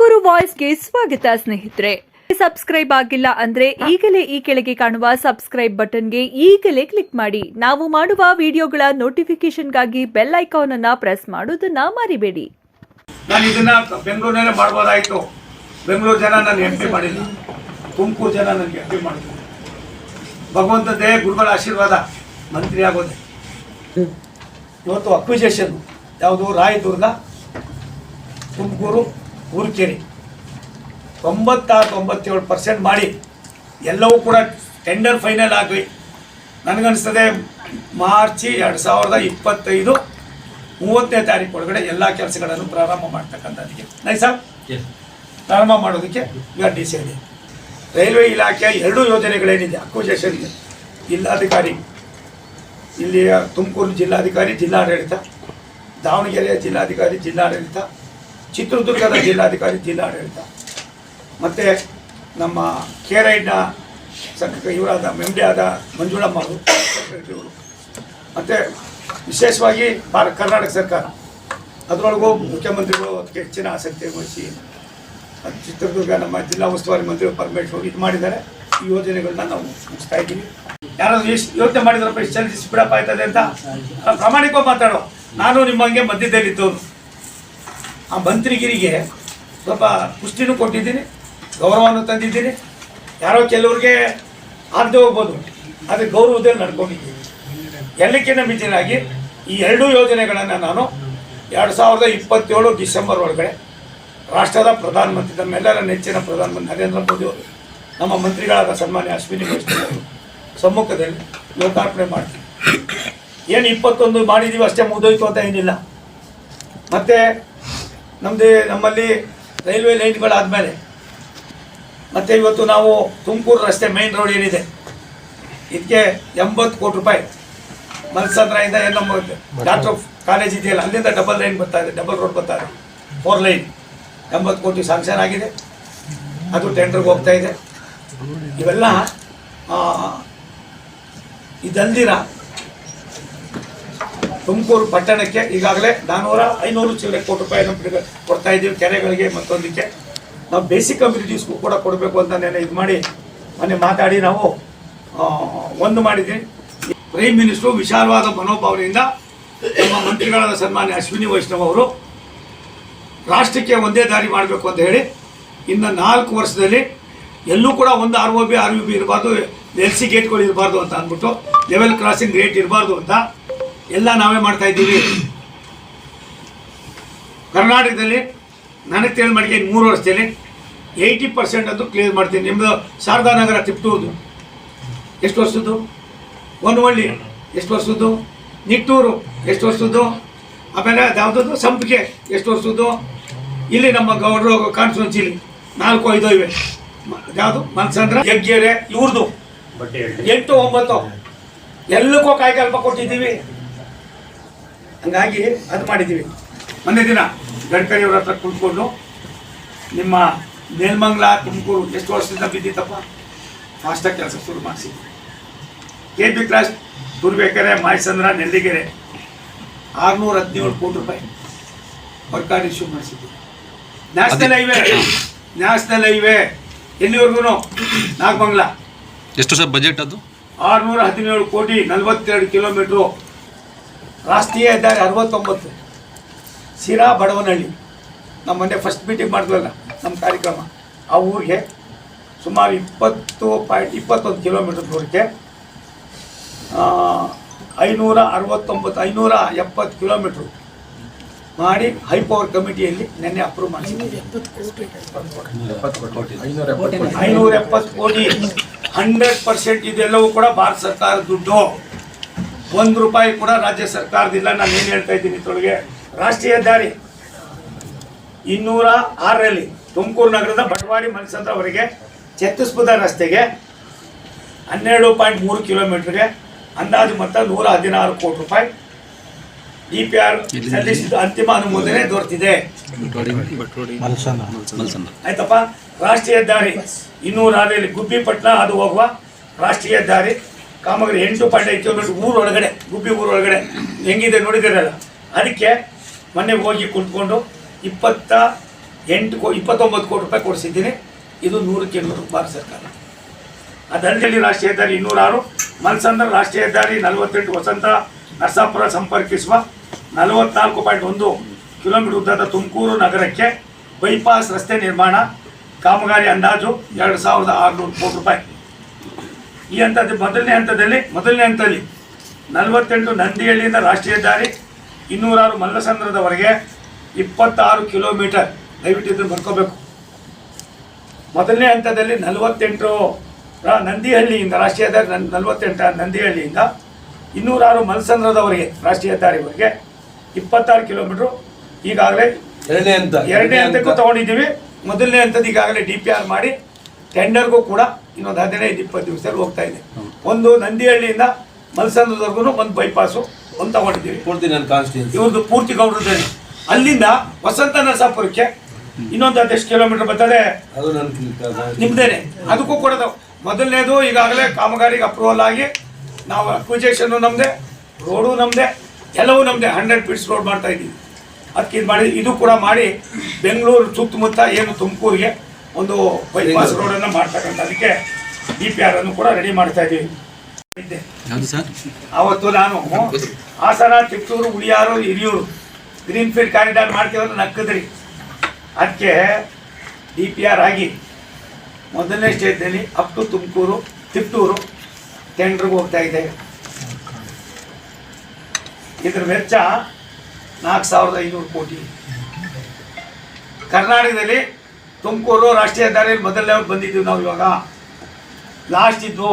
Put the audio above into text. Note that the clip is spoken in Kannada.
ತುಮಕೂರು ವಾಯ್ಸ್ಗೆ ಸ್ವಾಗತ ಸ್ನೇಹಿತರೆ. ಸಬ್ಸ್ಕ್ರೈಬ್ ಆಗಿಲ್ಲ ಅಂದ್ರೆ ಈಗಲೇ ಈ ಕೆಳಗೆ ಕಾಣುವ ಸಬ್ಸ್ಕ್ರೈಬ್ ಬಟನ್ಗೆ ಈಗಲೇ ಕ್ಲಿಕ್ ಮಾಡಿ. ನಾವು ಮಾಡುವ ವಿಡಿಯೋಗಳ ನೋಟಿಫಿಕೇಶನ್ಗಾಗಿ ಬೆಲ್ ಐಕಾನ್ ಅನ್ನ ಪ್ರೆಸ್ ಮಾಡೋದನ್ನ ಮರಿಬೇಡಿ. ನಾನು ಇದನ್ನ ಬೆಂಗಳೂರಿನಲ್ಲೇ ಮಾಡ್ಬೋದಾಯಿತು. ಬೆಂಗಳೂರು ಜನ ನಾನು ಎಂಪಿ ಮಾಡಿಲ್ಲ. ತುಮಕೂರು ಜನ ನನಗೆ ಎಂಪಿ ಮಾಡಿದ್ರು. ಭಗವಂತದ್ದೇ ಗುರುಗಳ ಆಶೀರ್ವಾದ ಮಂತ್ರಿ ಆಗೋದೆ. ಇವತ್ತು ಅಕ್ವಿಜೇಷನ್, ಯಾವುದು ರಾಯದುರ್ಗ ತುಮಕೂರು ಊರ್ಕೆರೆ. ತೊಂಬತ್ತಾರು ತೊಂಬತ್ತೇಳು ಪರ್ಸೆಂಟ್ ಮಾಡಿ ಎಲ್ಲವೂ ಕೂಡ ಟೆಂಡರ್ ಫೈನಲ್ ಆಗಲಿ. ನನಗನ್ನಿಸ್ತದೆ ಮಾರ್ಚ್ ಎರಡು ಸಾವಿರದ ಇಪ್ಪತ್ತೈದು ಮೂವತ್ತನೇ ತಾರೀಕು ಒಳಗಡೆ ಎಲ್ಲ ಕೆಲಸಗಳನ್ನು ಪ್ರಾರಂಭ ಮಾಡ್ತಕ್ಕಂಥದ್ದಕ್ಕೆ ನೈ ಸರ್? ಪ್ರಾರಂಭ ಮಾಡೋದಕ್ಕೆ ಈಗ ಡಿಸೈಡ್ ರೈಲ್ವೆ ಇಲಾಖೆ ಎರಡು ಯೋಜನೆಗಳೇನಿದೆ ಅಕ್ವಿಜೇಷನ್ಗೆ ಜಿಲ್ಲಾಧಿಕಾರಿ ಇಲ್ಲಿಯ ತುಮಕೂರು ಜಿಲ್ಲಾಧಿಕಾರಿ ಜಿಲ್ಲಾಡಳಿತ ದಾವಣಗೆರೆಯ ಜಿಲ್ಲಾಧಿಕಾರಿ ಜಿಲ್ಲಾಡಳಿತ ಚಿತ್ರದುರ್ಗದ ಜಿಲ್ಲಾಧಿಕಾರಿ ಜಿಲ್ಲಾಡಳಿತ. ಮತ್ತು ನಮ್ಮ ಕೇರೈಡ್ನ ಸಂಘ ಇವರಾದ ಮೆಂಬಿ ಆದ ಮಂಜುಳಮ್ಮ ಅವರು ಸೆಕ್ರೆಟರಿಯವರು ಮತ್ತು ವಿಶೇಷವಾಗಿ ಭಾರತ ಕರ್ನಾಟಕ ಸರ್ಕಾರ. ಅದರೊಳಗೂ ಮುಖ್ಯಮಂತ್ರಿಗಳು ಅದಕ್ಕೆ ಹೆಚ್ಚಿನ ಆಸಕ್ತಿ ವಹಿಸಿ ಚಿತ್ರದುರ್ಗ ನಮ್ಮ ಜಿಲ್ಲಾ ಉಸ್ತುವಾರಿ ಮಂತ್ರಿಗಳು ಪರಮೇಶ್ವರ್ ಇದು ಮಾಡಿದ್ದಾರೆ. ಈ ಯೋಜನೆಗಳನ್ನ ನಾವು ಮುಗಿಸ್ತಾ ಇದ್ದೀವಿ. ಯಾರಾದರೂ ಎಷ್ಟು ಯೋಜನೆ ಮಾಡಿದ್ರಪ್ಪ ಇಷ್ಟು ಚಲಿಸಿ ಬಿಡಪ್ಪ ಆಯ್ತದೆ ಅಂತ? ಪ್ರಾಮಾಣಿಕವಾಗಿ ಮಾತಾಡೋ ನಾನು ನಿಮ್ಮ ಹಂಗೆ ಮಧ್ಯದಲ್ಲಿ ಆ ಮಂತ್ರಿಗಿರಿಗೆ ಸ್ವಲ್ಪ ಪುಷ್ಟಿನೂ ಕೊಟ್ಟಿದ್ದೀನಿ ಗೌರವವನ್ನು ತಂದಿದ್ದೀನಿ. ಯಾರೋ ಕೆಲವ್ರಿಗೆ ಆಗದೆ ಹೋಗ್ಬೋದು. ಆದರೆ ಗೌರವದಲ್ಲಿ ನಡ್ಕೊಂಡಿದ್ದೀನಿ. ಎಲ್ಲಕ್ಕಿಂತ ಮಿತಿನಾಗಿ ಈ ಎರಡೂ ಯೋಜನೆಗಳನ್ನು ನಾನು ಎರಡು ಸಾವಿರದ ಇಪ್ಪತ್ತೇಳು ಡಿಸೆಂಬರ್ ಒಳಗಡೆ ರಾಷ್ಟ್ರದ ಪ್ರಧಾನಮಂತ್ರಿ, ನಮ್ಮೆಲ್ಲರ ನೆಚ್ಚಿನ ಪ್ರಧಾನಮಂತ್ರಿ ನರೇಂದ್ರ ಮೋದಿ ಅವರು, ನಮ್ಮ ಮಂತ್ರಿಗಳಾದ ಸನ್ಮಾನ್ಯ ಅಶ್ವಿನಿ ವೈಷ್ಣವ್ ಸಮ್ಮುಖದಲ್ಲಿ ಲೋಕಾರ್ಪಣೆ ಮಾಡ್ತೀವಿ. ಏನು ಇಪ್ಪತ್ತೊಂದು ಮಾಡಿದ್ದೀವಿ ಅಷ್ಟೇ ಮುಗಿದೋಯ್ತು ಅಂತ ಏನಿಲ್ಲ. ಮತ್ತು ನಮ್ಮದು ನಮ್ಮಲ್ಲಿ ರೈಲ್ವೆ ಲೈನ್ಗಳಾದಮೇಲೆ. ಮತ್ತು ಇವತ್ತು ನಾವು ತುಮಕೂರು ರಸ್ತೆ ಮೇನ್ ರೋಡ್ ಏನಿದೆ ಇದಕ್ಕೆ ಎಂಬತ್ತು ಕೋಟಿ ರೂಪಾಯಿ ಮಲ್ಸಂದ್ರದಿಂದ ಏನು ಡಾಕ್ಟರ್ ಕಾಲೇಜ್ ಇದೆಯಲ್ಲ, ಅಲ್ಲಿಂದ ಡಬಲ್ ಲೈನ್ ಬರ್ತಾ ಇದೆ ಡಬಲ್ ರೋಡ್ ಬರ್ತಾ ಇದೆ ಫೋರ್ ಲೈನ್ ಎಂಬತ್ತು ಕೋಟಿ ಸ್ಯಾಂಕ್ಷನ್ ಆಗಿದೆ, ಅದು ಟೆಂಡರ್ಗೆ ಹೋಗ್ತಾ ಇದೆ. ಇವೆಲ್ಲ ಇದಲ್ದಿರ ತುಮಕೂರು ಪಟ್ಟಣಕ್ಕೆ ಈಗಾಗಲೇ ನಾನ್ನೂರ ಐನೂರು ಚಿಲ್ಲರೆ ಕೋಟಿ ರೂಪಾಯಿ ಬಿಡುಗಡೆ ಕೊಡ್ತಾ ಇದ್ದೀವಿ ಕೆರೆಗಳಿಗೆ ಮತ್ತೊಂದಕ್ಕೆ. ನಾವು ಬೇಸಿಕ್ ಕಮ್ಯುನಿಟೀಸ್ಗೂ ಕೂಡ ಕೊಡಬೇಕು ಅಂತ ನೆನೆ ಇದು ಮಾಡಿ ಮೊನ್ನೆ ಮಾತಾಡಿ ನಾವು ಒಂದು ಮಾಡಿದ್ವಿ. ಪ್ರೈಮ್ ಮಿನಿಸ್ಟ್ರು ವಿಶಾಲವಾದ ಮನೋಭಾವನೆಯಿಂದ ನಮ್ಮ ಮಂತ್ರಿಗಳಾದ ಸನ್ಮಾನ್ಯ ಅಶ್ವಿನಿ ವೈಷ್ಣವ್ ಅವರು ರಾಷ್ಟ್ರಕ್ಕೆ ಒಂದೇ ದಾರಿ ಮಾಡಬೇಕು ಅಂತ ಹೇಳಿ ಇನ್ನು ನಾಲ್ಕು ವರ್ಷದಲ್ಲಿ ಎಲ್ಲೂ ಕೂಡ ಒಂದು R O B R U B ಇರಬಾರ್ದು ಎಲ್ ಸಿ ಗೇಟ್ಗಳು ಇರಬಾರ್ದು ಅಂತ ಅಂದ್ಬಿಟ್ಟು ಲೆವೆಲ್ ಕ್ರಾಸಿಂಗ್ ರೇಟ್ ಇರಬಾರ್ದು ಅಂತ ಎಲ್ಲ ನಾವೇ ಮಾಡ್ತಾ ಇದ್ದೀವಿ. ಕರ್ನಾಟಕದಲ್ಲಿ ನನಗೆ ತಿಳಿದ ಮಾಡಿಕೆ ಮೂರು ವರ್ಷದಲ್ಲಿ ಏಯ್ಟಿ ಪರ್ಸೆಂಟ್ ಅಂತೂ ಕ್ಲಿಯರ್ ಮಾಡ್ತೀನಿ. ನಿಮ್ಮದು ಶಾರದಾನಗರ ತಿಪ್ಟೂರ್ದು ಎಷ್ಟು ವರ್ಷದ್ದು? ಒನ್ವಳ್ಳಿ ಎಷ್ಟು ವರ್ಷದ್ದು? ನಿಟ್ಟೂರು. ಎಷ್ಟು ವರ್ಷದ್ದು? ಆಮೇಲೆ ಯಾವುದದ್ದು? ಸಂಪಿಗೆ. ಎಷ್ಟು ವರ್ಷದ್ದು? ಇಲ್ಲಿ ನಮ್ಮ ಗೌಡ್ರು ಕಾನ್ಸ್ಟಿಟ್ಯೂನ್ಸಿಲಿ ನಾಲ್ಕು ಐದು ಇವೆ. ಯಾವುದು? ಮನ್ಸಂದ್ರ ಯಜ್ಞರೆ ಇವ್ರದ್ದು ಎಂಟು ಒಂಬತ್ತು. ಎಲ್ಲಕ್ಕೂ ಕಾಯಿಕಲ್ಪ ಕೊಟ್ಟಿದ್ದೀವಿ. ಹಂಗಾಗಿ ಅದು ಮಾಡಿದ್ದೀವಿ. ಮೊನ್ನೆ ದಿನ ಗಡ್ಕರಿಯವ್ರ ಹತ್ರ ಕುಳ್ಕೊಂಡು ನಿಮ್ಮ ನೆಲ್ಮಂಗ್ಲ ತುಮಕೂರು ಎಷ್ಟು ವರ್ಷದಿಂದ ಬಿದ್ದಿತ್ತಪ್ಪ? ಫಾಸ್ಟಾಗಿ ಕೆಲಸ ಶುರು ಮಾಡಿಸಿ. K P class Durbekere Mayasandra Nelligere ಆರುನೂರ ಹದಿನೇಳು ಕೋಟಿ ರೂಪಾಯಿ ಸರ್ಕಾರ ಇಶ್ಯೂ ಮಾಡಿಸಿದ್ವಿ. ನ್ಯಾಷನಲ್ ಹೈವೇ ನ್ಯಾಷನಲ್ ಹೈವೇ ಎಲ್ಲಿವರೆಗೂ? ನಾಗಮಂಗ್ಲ. ಎಷ್ಟು ಸರ್ ಬಜೆಟ್ ಅದು? ಆರುನೂರ ಹದಿನೇಳು ಕೋಟಿ ನಲ್ವತ್ತೆರಡು ಕಿಲೋಮೀಟ್ರು ರಾಷ್ಟ್ರೀಯ ಹೆದ್ದಾರಿ ಅರವತ್ತೊಂಬತ್ತು ಶಿರಾ ಬಡವನಹಳ್ಳಿ. ನಮ್ಮ ಮೊನ್ನೆ ಫಸ್ಟ್ ಮೀಟಿಂಗ್ ಮಾಡಿದ್ವಲ್ಲ ನಮ್ಮ ಕಾರ್ಯಕ್ರಮ. ಆ ಊರಿಗೆ ಸುಮಾರು ಇಪ್ಪತ್ತು ಪಾಯಿಂಟ್ ಇಪ್ಪತ್ತೊಂದು ಕಿಲೋಮೀಟರ್ ದೂರಕ್ಕೆ ಐನೂರ ಅರವತ್ತೊಂಬತ್ತು ಐನೂರ ಎಪ್ಪತ್ತು ಕಿಲೋಮೀಟ್ರು ಮಾಡಿ ಹೈ ಪವರ್ ಕಮಿಟಿಯಲ್ಲಿ ನಿನ್ನೆ ಅಪ್ರೂವ್ ಮಾಡಿಸಿದ್ದೀವಿ ಐನೂರ ಎಪ್ಪತ್ತು ಕೋಟಿ. ಹಂಡ್ರೆಡ್ ಪರ್ಸೆಂಟ್ ಇದೆಲ್ಲವೂ ಕೂಡ ಭಾರತ ಸರ್ಕಾರ ದುಡ್ಡು. ಒಂದು ರೂಪಾಯಿ ಕೂಡ ರಾಜ್ಯ ಸರ್ಕಾರದಿಂದ ನಾನು ಏನು ಹೇಳ್ತಾ ಇದ್ದೀನಿ ಇದ್ರೊಳಗೆ ರಾಷ್ಟ್ರೀಯ ಹೆದ್ದಾರಿ ಇನ್ನೂರ ಆರರಲ್ಲಿ ತುಮಕೂರು ನಗರದ ಬಟವಾಡಿ ಮನಸಂದ್ರವರೆಗೆ ಛತ್ತೀಸ್ಪುರ ರಸ್ತೆಗೆ ಹನ್ನೆರಡು ಪಾಯಿಂಟ್ ಮೂರು ಕಿಲೋಮೀಟರ್ಗೆ ಅಂದಾಜು ಮೊತ್ತ ನೂರ ಹದಿನಾರು ಕೋಟಿ ರೂಪಾಯಿ ಡಿ ಪಿ ಆರ್ ಸಲ್ಲಿಸಿದ ಅಂತಿಮ ಅನುಮೋದನೆ ದೊರೆತಿದೆ. ಆಯ್ತಪ್ಪ? ರಾಷ್ಟ್ರೀಯ ಹೆದ್ದಾರಿ ಇನ್ನೂರ ಆರಲ್ಲಿ ಗುಬ್ಬಿಪಟ್ಟಣ ಅದು ಹೋಗುವ ರಾಷ್ಟ್ರೀಯ ಹೆದ್ದಾರಿ ಕಾಮಗಾರಿ ಎಂಟು ಪಾಯಿಂಟ್ ಐದು ಕಿಲೋಮೀಟರ್ ಊರೊಳಗಡೆ ಗುಬ್ಬಿ ಊರೊಳಗಡೆ ಹೆಂಗಿದೆ ನೋಡಿದಿರಲ್ಲ? ಅದಕ್ಕೆ ಮೊನ್ನೆ ಹೋಗಿ ಕುಂತ್ಕೊಂಡು ಇಪ್ಪತ್ತ ಎಂಟು ಕೋ, ಇಪ್ಪತ್ತೊಂಬತ್ತು ಕೋಟಿ ರೂಪಾಯಿ ಕೊಡಿಸಿದ್ದೀನಿ. ಇದು ನೂರಕ್ಕೆ ನೂರು ಭಾರತ ಸರ್ಕಾರ. ಅದಲ್ಲದೆ ರಾಷ್ಟ್ರೀಯ ಹೆದ್ದಾರಿ ಇನ್ನೂರಾರು ಮಲ್ಸಂದ್ರ ರಾಷ್ಟ್ರೀಯ ಹೆದ್ದಾರಿ ನಲವತ್ತೆಂಟು ವಸಂತ, ನರಸಾಪುರ ಸಂಪರ್ಕಿಸುವ ನಲವತ್ನಾಲ್ಕು ಪಾಯಿಂಟ್ ಒಂದು ಕಿಲೋಮೀಟರ್ ಉದ್ದದ ತುಮಕೂರು ನಗರಕ್ಕೆ ಬೈಪಾಸ್ ರಸ್ತೆ ನಿರ್ಮಾಣ, ಕಾಮಗಾರಿ ಅಂದಾಜು ಎರಡು ಸಾವಿರದ ಆರುನೂರು ಕೋಟಿ ರೂಪಾಯಿ. ಈ ಹಂತದ ಮೊದಲನೇ ಹಂತದಲ್ಲಿ ಮೊದಲನೇ ಹಂತದಲ್ಲಿ ನಲವತ್ತೆಂಟು ನಂದಿಹಳ್ಳಿಯಿಂದ ರಾಷ್ಟ್ರೀಯ ದಾರಿ ಇನ್ನೂರಾರು ಮಲ್ಲಸಂದ್ರದವರೆಗೆ ಇಪ್ಪತ್ತಾರು ಕಿಲೋಮೀಟರ್ ದಯವಿಟ್ಟು ಇದನ್ನು ಬರ್ಕೋಬೇಕು. ಮೊದಲನೇ ಹಂತದಲ್ಲಿ ನಲವತ್ತೆಂಟು ರ- ನಂದಿಹಳ್ಳಿಯಿಂದ ರಾಷ್ಟ್ರೀಯ ದಾರಿ ನನ್- ನಲವತ್ತೆಂಟು ನಂದಿಹಳ್ಳಿಯಿಂದ ಇನ್ನೂರಾರು ಮಲ್ಸಂದ್ರದವರೆಗೆ ರಾಷ್ಟ್ರೀಯ ದಾರಿವರೆಗೆ ಇಪ್ಪತ್ತಾರು ಕಿಲೋಮೀಟ್ರು ಈಗಾಗಲೇ ಎರಡನೇ ಹಂತ. ಎರಡನೇ ಹಂತಕ್ಕೂ ತಗೊಂಡಿದ್ದೀವಿ. ಮೊದಲನೇ ಹಂತದ ಈಗಾಗಲೇ ಡಿ ಪಿ ಆರ್ ಮಾಡಿ ಟೆಂಡರ್ಗೂ ಕೂಡ ಇನ್ನೊಂದು ಹದಿನೈದು ಇಪ್ಪತ್ತು ದಿವಸದಲ್ಲಿ ಹೋಗ್ತಾ ಇದೆ. ಒಂದು ನಂದಿಹಳ್ಳಿಯಿಂದ ಮಲ್ಸಂದ್ರದವರೆಗೂ ಒಂದು ಬೈಪಾಸು ಒಂದು ತಗೊಂಡಿದ್ದೀವಿ. ಪೂರ್ತಿ ನನ್ನ ಕಾನ್ಸ್ಟಿಟ್ಯೂನ್ಸಿ ಇವ್ರದ್ದು ಪೂರ್ತಿ ಗೌಡ್ರದಲ್ಲಿ ಅಲ್ಲಿಂದ ವಸಂತ ನರಸಾಪುರಕ್ಕೆ ಇನ್ನೊಂದು ಹತ್ತೆಷ್ಟು ಕಿಲೋಮೀಟರ್ ಬರ್ತದೆ. ಅದು ನನ್ನ ನಿಮ್ದೇನೆ. ಅದಕ್ಕೂ ಕೂಡ ನಾವು- ಮೊದಲನೇದು ಈಗಾಗಲೇ ಕಾಮಗಾರಿಗೆ ಅಪ್ರೂವಲ್ ಆಗಿ ನಾವು ಅಕ್ವಿಜೇಷನ್ನು ನಮ್ಮದೇ ರೋಡು ನಮ್ಮದೇ ಎಲ್ಲವೂ ನಮ್ಮದೇ ಹಂಡ್ರೆಡ್ ಫೀಟ್ಸ್ ರೋಡ್ ಮಾಡ್ತಾ ಇದ್ದೀವಿ. ಅದಕ್ಕೆ ಇದು ಮಾಡಿ ಇದು ಕೂಡ ಮಾಡಿ ಬೆಂಗಳೂರು ಸುತ್ತಮುತ್ತ ಏನು ತುಮಕೂರಿಗೆ ಒಂದು ಬೈಪಾಸ್ ರೋಡನ್ನು ಮಾಡ್ತಕ್ಕಂಥ ಅದಕ್ಕೆ ಡಿ ಪಿ ಆರ್ ಅನ್ನು ಕೂಡ ರೆಡಿ ಮಾಡ್ತಾ ಇದ್ದೀವಿ. ಅವತ್ತು ನಾನು Hassan Chittoor Huliyar Hiriyur green field corridor ಮಾಡ್ತೀವಂದ್ರೆ ನಕ್ಕದ್ರಿ. ಅದಕ್ಕೆ ಡಿ ಪಿ ಆರ್ ಆಗಿ ಮೊದಲನೇ ಸ್ಟೇಜ್ನಲ್ಲಿ ಅಪ್ ಟು ತುಮಕೂರು ತಿಪ್ಟೂರು ಟೆಂಡರ್ಗೆ ಹೋಗ್ತಾ ಇದೆ ಇದ್ರ ವೆಚ್ಚ ನಾಲ್ಕು ಸಾವಿರದ ಐನೂರು ಕೋಟಿ. ಕರ್ನಾಟಕದಲ್ಲಿ ತುಮಕೂರು ರಾಷ್ಟ್ರೀಯ ಹೆದ್ದಾರಿಯಲ್ಲಿ ಮೊದಲನೇ ಬಂದಿದ್ದೀವಿ ನಾವು ಇವಾಗ. ಲಾಸ್ಟ್ ಇದ್ವು